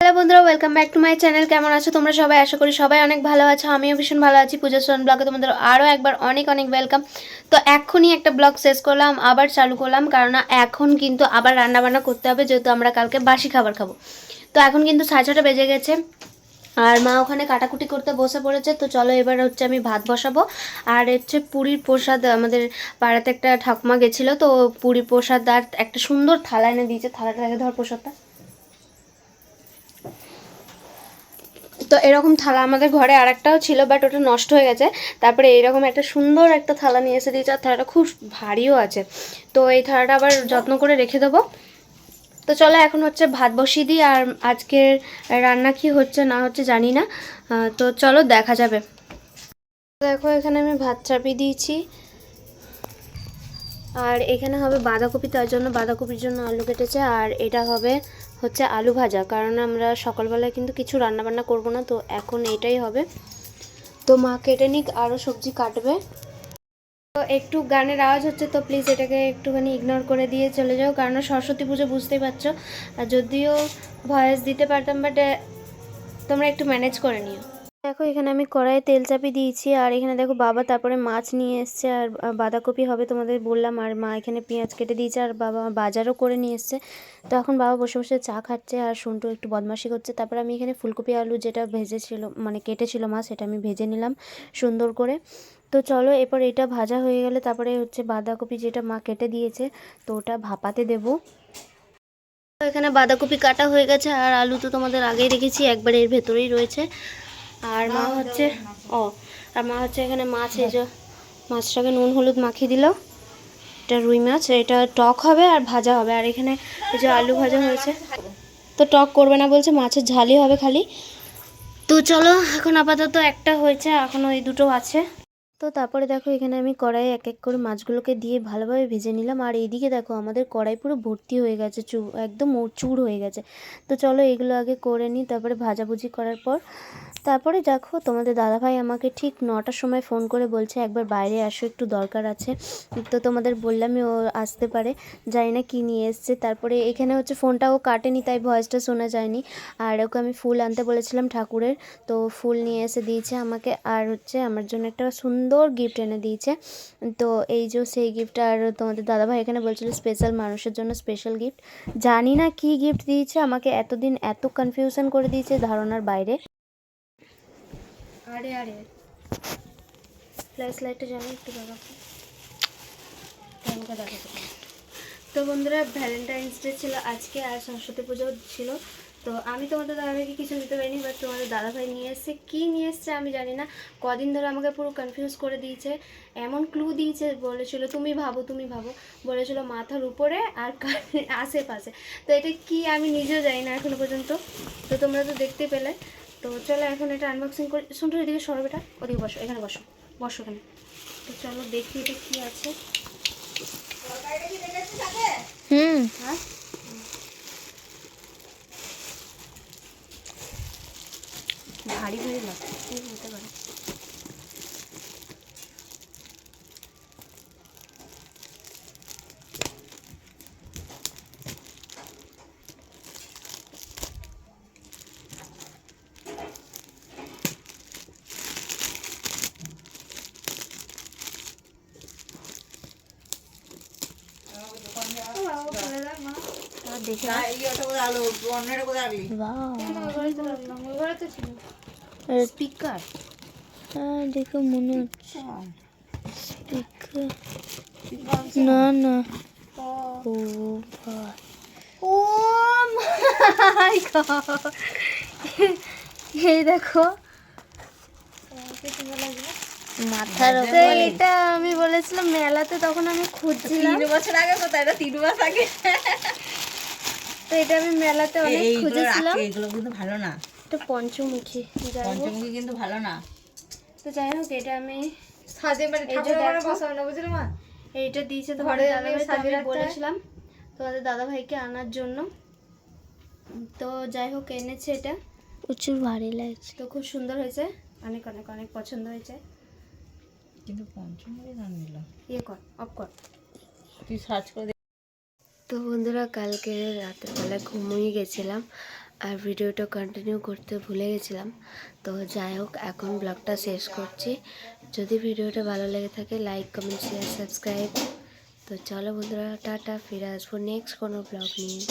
Hello বন্ধুরা welcome back to my channel কেমন আছো তোমরা সবাই? আশা করি সবাই অনেক ভালো আছো। আমিও ভীষণ ভালো আছি। পূজা সোন ব্লগে তোমাদের আরও একবার অনেক অনেক ওয়েলকাম তো এখনই একটা ব্লগ শেষ করলাম, আবার চালু করলাম। কারণ এখন কিন্তু আবার রান্না বান্না করতে হবে, যেহেতু আমরা কালকে বাসি খাবার খাব। তো এখন কিন্তু সাড়ে ছটা বেজে গেছে। আর মা ওখানে কাটাকুটি করতে বসে পড়েছে। তো চলো এবার হচ্ছে আমি ভাত বসাবো। আর হচ্ছে পুরীর প্রসাদ, আমাদের পাড়াতে একটা ঠাকুমা গেছিল। তো পুরীর প্রসাদ আর একটা সুন্দর থালা এনে দিয়েছে। থালাটা আগে ধর প্রসাদটা। তো এরকম থালা আমাদের ঘরে আরেকটাও ছিল বাট ওটা নষ্ট হয়ে গেছে। তারপরে এইরকম একটা সুন্দর একটা থালা নিয়ে এসে দিয়েছে, আর থালাটা খুব ভারীও আছে। তো এই থালাটা আবার যত্ন করে রেখে দেবো। তো চলো এখন হচ্ছে ভাত বসিয়ে দিই, আর আজকের রান্না কি হচ্ছে না হচ্ছে জানি না। তো চলো দেখা যাবে। দেখো, এখানে আমি ভাত চাপিয়ে দিয়েছি। আর এখানে হবে বাঁধাকপি, তার জন্য বাঁধাকপির জন্য আলু কেটেছে, আর এটা হবে হচ্ছে আলু ভাজা, কারণ আমরা সকালবেলায় কিন্তু কিছু রান্নাবান্না করব না, তো এখন এটাই হবে। তো মা কেটে নিক আরও সবজি কাটবে। তো একটু গানের আওয়াজ হচ্ছে, তো প্লিজ এটাকে একটুখানি ইগনোর করে দিয়ে চলে যাও, কারণ সরস্বতী পুজো বুঝতেই পারছ। আর যদিও ভয়েস দিতে পারতাম বাট তোমরা একটু ম্যানেজ করে নিও। দেখো, এখানে আমি কড়াইয়ে তেল চাপি দিয়েছি, আর এখানে দেখো বাবা তারপরে মাছ নিয়ে এসছে, আর বাঁধাকপি হবে তোমাদের বললাম, আর মা এখানে পেঁয়াজ কেটে দিয়েছে, আর বাবা বাজারও করে নিয়ে এসছে। তো এখন বাবা বসে বসে চা খাচ্ছে, আর সন্টু একটু বদমাশি করছে। তারপরে আমি এখানে ফুলকপি আলু যেটা ভেজেছিল মানে কেটেছিল মা, সেটা আমি ভেজে নিলাম সুন্দর করে। তো চলো, এরপর এটা ভাজা হয়ে গেলে তারপরে হচ্ছে বাঁধাকপি যেটা মা কেটে দিয়েছে, তো ওটা ভাপাতে দেবো। এখানে বাঁধাকপি কাটা হয়ে গেছে, আর আলু তো তোমাদের আগেই রেখেছি একবার এর ভেতরেই রয়েছে। আর মা হচ্ছে, ও, আর মা হচ্ছে এখানে মাছ, এই যে মাছটাকে নুন, হলুদ মাখিয়ে দিল। এটা রুই মাছ, এটা টক হবে আর ভাজা হবে। আর এখানে এই যে আলু ভাজা হয়েছে। তো টক করবে না বলছে, মাছের ঝালই হবে খালি। তো চলো, এখন আপাতত একটা হয়েছে, এখন ওই দুটো আছে। তো তারপরে দেখো এখানে আমি কড়াইয়ে এক এক করে মাছগুলোকে দিয়ে ভালোভাবে ভেজে নিলাম। আর এইদিকে দেখো আমাদের কড়াই পুরো ভর্তি হয়ে গেছে, চু, একদম চুর হয়ে গেছে। তো চলো এগুলো আগে করে নিই, তারপরে ভাজাভুজি করার পর। তারপরে দেখো তোমাদের দাদাভাই আমাকে ঠিক নটার সময় ফোন করে বলছে, একবার বাইরে আসো, একটু দরকার আছে। তো তোমাদের বললামই ও আসতে পারে, জানি না কী নিয়ে এসছে। তারপরে এখানে হচ্ছে ফোনটা ও কাটেনি, তাই ভয়েসটা শোনা যায়নি। আর ওকে আমি ফুল আনতে বলেছিলাম ঠাকুরের, তো ফুল নিয়ে এসে দিয়েছে আমাকে। আর হচ্ছে আমার জন্য একটা সুন্দর গিফট এনে দিয়েছে। তো এই যে সেই গিফট আর তোমাদের দাদাভাই এখানে বলছিল স্পেশাল মানুষের জন্য স্পেশাল গিফট জানি না কি গিফট দিয়েছে, আমাকে এতদিন এত কনফিউশন করে দিয়েছে ধারণার বাইরে। জানি একটু তো বন্ধুরা ভ্যালেন্টাইন্স ডে ছিল আজকে আর সরস্বতী পুজো ছিল। তো আমি তোমাদের দাদাভাইকে কিছু দিতে পারিনি বাট তোমাদের দাদাভাই নিয়ে এসছে। কী নিয়ে এসছে আমি জানি না। কদিন ধরে আমাকে পুরো কনফিউজ করে দিয়েছে এমন ক্লু দিয়েছে বলেছিল তুমি ভাবো তুমি ভাবো। বলেছিল মাথার উপরে আর আশেপাশে। তো এটা কি আমি নিজেও জানি না এখনও পর্যন্ত। তো তোমরা তো দেখতে পেলে। তো চলো এখন এটা আনবক্সিং করি। শুনছো এদিকে সরো এটা ওদিকে বসো এখানে বসো। বসো এখানে। তো চলো দেখি এটা কী আছে। হুম। হ্যাঁ ভারী ভারী লাগছে কি হতে পারে আর দেখে স্পিকার দেখে মনে হচ্ছে স্পিকার না না ও ভাই ও মাই এই দেখো মাথার তো উপরে এটা আমি বলেছিলাম মেলাতে তখন আমি খুঁজছিলাম। বছর আগে কোথায় এটা তিন মাস আগে। তো এটা আমি মেলাতে অনেক খুঁজেছিলাম। এগুলো কিন্তু ভালো না। এটা পঞ্চমুখী পঞ্চমুখী কিন্তু ভালো না। তো যাই হোক এটা আমি সাজে মানে ঠাকুরের না বুঝলে মা? এইটা দিয়েছে তোমাদের দাদাভাই হয়। বলেছিলাম তোমাদের দাদাভাইকে আনার জন্য। তো যাই হোক এনেছে এটা। প্রচুর ভারী লাগছে। তো খুব সুন্দর হয়েছে। অনেক অনেক অনেক পছন্দ হয়েছে। কিন্তু পঞ্চমুখী দাম নিল ইয়ে কর অফ কর। তুই সার্চ করে তো বন্ধুরা কালকে রাতের বেলা ঘুমিয়ে গেছিলাম আর ভিডিওটা কন্টিনিউ করতে ভুলে গেছিলাম। তো যাই হোক এখন ব্লগটা শেষ করছি। যদি ভিডিওটা ভালো লেগে থাকে লাইক কমেন্ট শেয়ার সাবস্ক্রাইব তো চলো বন্ধুরা টাটা ফিরে আসব নেক্সট কোনো ব্লগ নিয়ে।